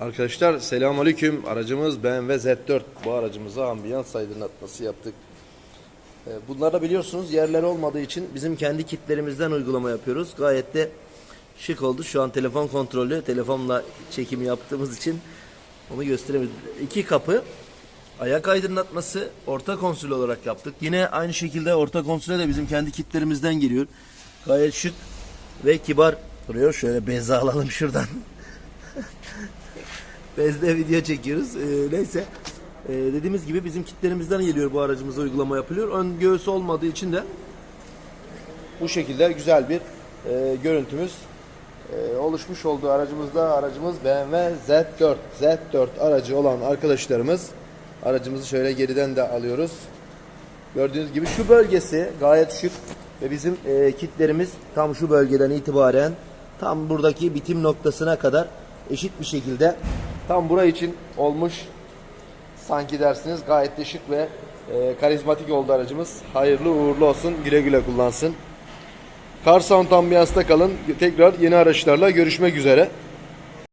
Arkadaşlar selamünaleyküm. Aracımız BMW Z4. Bu aracımıza ambiyans aydınlatması yaptık. Ee, Bunları da biliyorsunuz yerler olmadığı için bizim kendi kitlerimizden uygulama yapıyoruz. Gayet de şık oldu. Şu an telefon kontrolü. Telefonla çekimi yaptığımız için onu gösteremedim. İki kapı ayak aydınlatması orta konsül olarak yaptık. Yine aynı şekilde orta konsüle de bizim kendi kitlerimizden geliyor. Gayet şık ve kibar duruyor. Şöyle bezi alalım şuradan. Bezde video çekiyoruz. Ee, neyse. Ee, dediğimiz gibi bizim kitlerimizden geliyor bu aracımıza uygulama yapılıyor. Ön göğüs olmadığı için de bu şekilde güzel bir e, görüntümüz e, oluşmuş oldu aracımızda. Aracımız BMW Z4. Z4 aracı olan arkadaşlarımız aracımızı şöyle geriden de alıyoruz. Gördüğünüz gibi şu bölgesi gayet şık ve bizim e, kitlerimiz tam şu bölgeden itibaren tam buradaki bitim noktasına kadar eşit bir şekilde tam bura için olmuş sanki dersiniz gayet de şık ve e, karizmatik oldu aracımız. Hayırlı uğurlu olsun güle güle kullansın. Car Sound ambiyansta kalın. Tekrar yeni araçlarla görüşmek üzere.